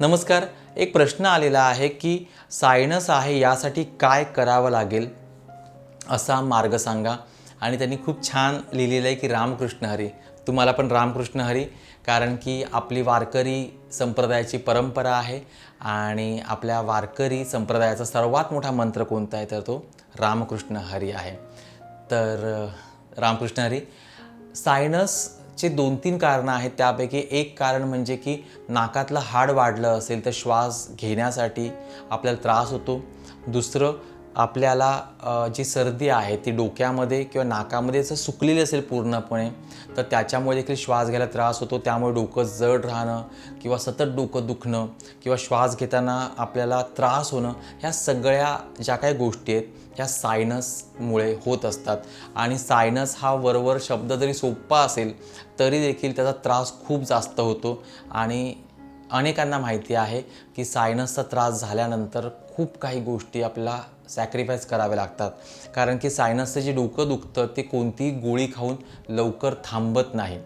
नमस्कार एक प्रश्न आलेला आहे की सायनस आहे यासाठी काय करावं लागेल? असा मार्ग सांगा. आणि त्यांनी खूप छान लिहिलेलं आहे की रामकृष्ण हरी. तुम्हाला पण रामकृष्ण हरी कारण की आपली वारकरी संप्रदायाची परंपरा आहे आणि आपल्या वारकरी संप्रदायाचा सर्वात मोठा मंत्र कोणता आहे तर तो रामकृष्ण हरी आहे. तर रामकृष्ण हरी चे दोन तीन कारणं आहेत. त्यापैकी एक कारण म्हणजे की नाकातलं हाड वाढलं असेल तर श्वास घेण्यासाठी आपल्याला त्रास होतो. दुसरं आपल्याला जी सर्दी आहे ती डोक्यामध्ये किंवा नाकामध्ये जर सुकलेली असेल पूर्णपणे तर त्याच्यामुळे देखील श्वास घ्यायला त्रास होतो. त्यामुळे डोकं जड राहणं किंवा सतत डोकं दुखणं किंवा श्वास घेताना आपल्याला त्रास होणं ह्या सगळ्या ज्या काही गोष्टी आहेत ह्या सायनसमुळे होत असतात. आणि सायनस हा वरवर शब्द जरी सोपा असेल तरी देखील त्याचा त्रास खूप जास्त होतो. आणि अनेकांना माहिती आहे की सायनसचा त्रास झाल्यानंतर खूप काही गोष्टी आपल्याला सॅक्रिफाईस करावे लागतात. कारण की सायनसचं जे डोकं दुखतं ते कोणतीही गोळी खाऊन लवकर थांबत नाही.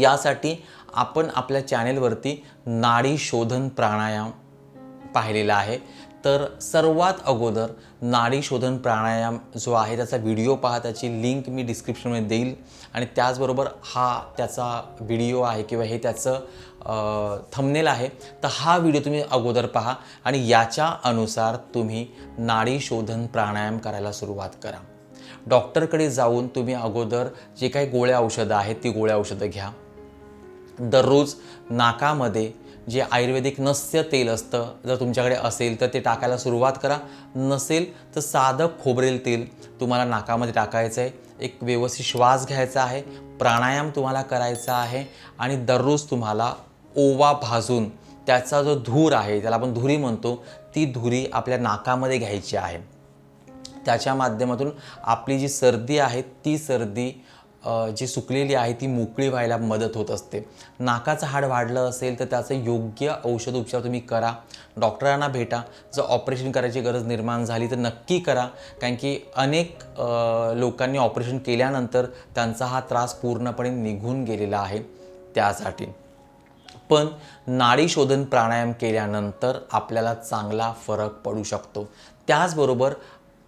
यासाठी आपण आपल्या चॅनेलवरती नाडी शोधन प्राणायाम पाहिलेला आहे. तर सर्वात अगोदर नाडी शोधन प्राणायाम जो आहे त्याचा व्हिडिओ पहा. त्याची लिंक मी डिस्क्रिप्शनमध्ये देईल. आणि त्याचबरोबर हा त्याचा व्हिडिओ आहे किंवा हे त्याचं थंबनेल आहे. तर हा व्हिडिओ तुम्ही अगोदर पहा आणि याच्या अनुसार तुम्ही नाडी शोधन प्राणायाम करायला सुरुवात करा. डॉक्टरकडे जाऊन तुम्ही अगोदर जे काही गोळ्या औषधं आहेत ती गोळ्या औषधं घ्या. दररोज नाकामध्ये जे आयुर्वेदिक नस्य तेल असतं जर तुमच्याकडे असेल तर ते टाकायला सुरुवात करा. नसेल तर साधं खोबरेल तेल तुम्हाला नाकामध्ये टाकायचं आहे. एक व्यवस्थित श्वास घ्यायचा आहे. प्राणायाम तुम्हाला करायचा आहे आणि दररोज तुम्हाला ओवा भाजून त्याचा जो धूर आहे त्याला आपण धुरी म्हणतो ती धुरी आपल्या नाकामध्ये घ्यायची आहे. त्याच्या माध्यमातून आपली जी सर्दी आहे ती सर्दी जी सुकलेली आहे ती मोकळी व्हायला मदत होत असते. नाकाचं हाड वाढलं असेल तर त्याचं योग्य औषध उपचार तुम्ही करा. डॉक्टरांना भेटा. जर ऑपरेशन करायची गरज निर्माण झाली तर नक्की करा. कारण की अनेक लोकांनी ऑपरेशन केल्यानंतर त्यांचा हा त्रास पूर्णपणे निघून गेलेला आहे त्यासाठी. पण नाडी शोधन प्राणायाम केल्यानंतर आपल्याला चांगला फरक पडू शकतो. त्याचबरोबर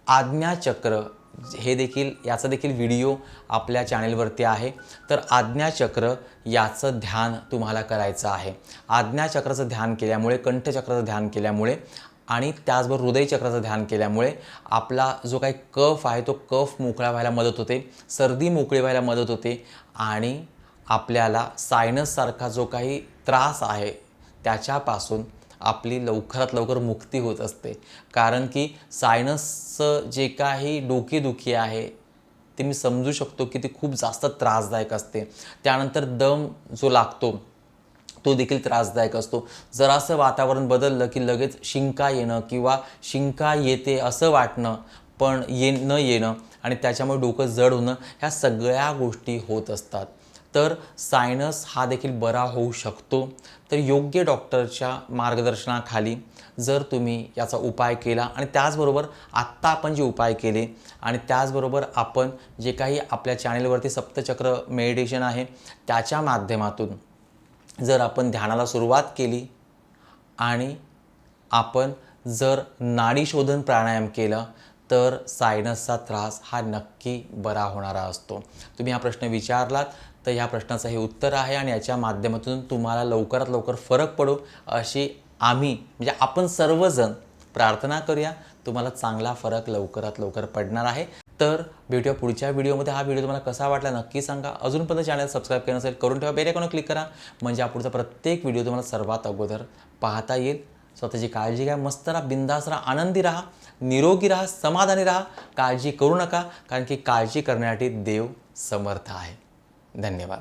आज्ञाचक्र हे देखील याचा देखील व्हिडिओ आपल्या चॅनेलवरती आहे. तर आज्ञाचक्र याचं ध्यान तुम्हाला करायचं आहे. आज्ञाचक्राचं ध्यान केल्यामुळे कंठचक्राचं ध्यान केल्यामुळे आणि त्याचबरोबर हृदयचक्राचं ध्यान केल्यामुळे आपला जो काही कफ आहे तो कफ मोकळा व्हायला मदत होते सर्दी मोकळी व्हायला मदत होते आणि आपल्याला सायनससारखा जो काही त्रास आहे त्याच्यापासून आपली लवकरात लवकर मुक्ती होत असते. कारण की सायनसचं जे काही डोकेदुखी आहे ते मी समजू शकतो की ते खूप जास्त त्रासदायक असते. त्यानंतर दम जो लागतो तो देखील त्रासदायक असतो. जरासं वातावरण बदललं की लगेच शिंका येणं किंवा शिंका येते असं वाटणं पण ये न येणं आणि त्याच्यामुळे डोकं जड होणं ह्या सगळ्या गोष्टी होत असतात. तर सायनस हा देखील बरा होऊ शकतो. तर योग्य डॉक्टरच्या मार्गदर्शनाखाली जर तुम्ही याचा उपाय केला आणि त्याचबरोबर आत्ता आपण जे उपाय केले आणि त्याचबरोबर आपण जे काही आपल्या चॅनेलवरती सप्तचक्र मेडिटेशन आहे त्याच्या माध्यमातून जर आपण ध्यानाला सुरुवात केली आणि आपण जर नाडी शोधन प्राणायाम केलं तर सायनसचा त्रास हा नक्की बरा होणारा असतो. तुम्ही हा प्रश्न विचारलात तर ह्या प्रश्नाचं हे उत्तर आहे आणि याच्या माध्यमातून तुम्हाला लवकरात लवकर फरक पडो अशी आम्ही म्हणजे आपण सर्वजण प्रार्थना करूया तुम्हाला चांगला फरक लवकरात लवकर पडणार आहे. तर भेटूया पुढच्या व्हिडिओमध्ये. हा व्हिडिओ तुम्हाला कसा वाटला नक्की सांगा. अजूनपर्यंत चॅनल सबस्क्राईब केलं नसेल करून ठेवा बेल आयकॉनवर क्लिक करा. म्हणजे हा पुढचा प्रत्येक व्हिडिओ तुम्हाला सर्वात अगोदर पाहता येईल. स्वतःची काळजी घ्या मस्त राहा बिंदास राहा आनंदी राहा निरोगी राहा समाधानी राहा काळजी करू नका कारण की काळजी करण्यासाठी देव समर्थ आहे. धन्यवाद.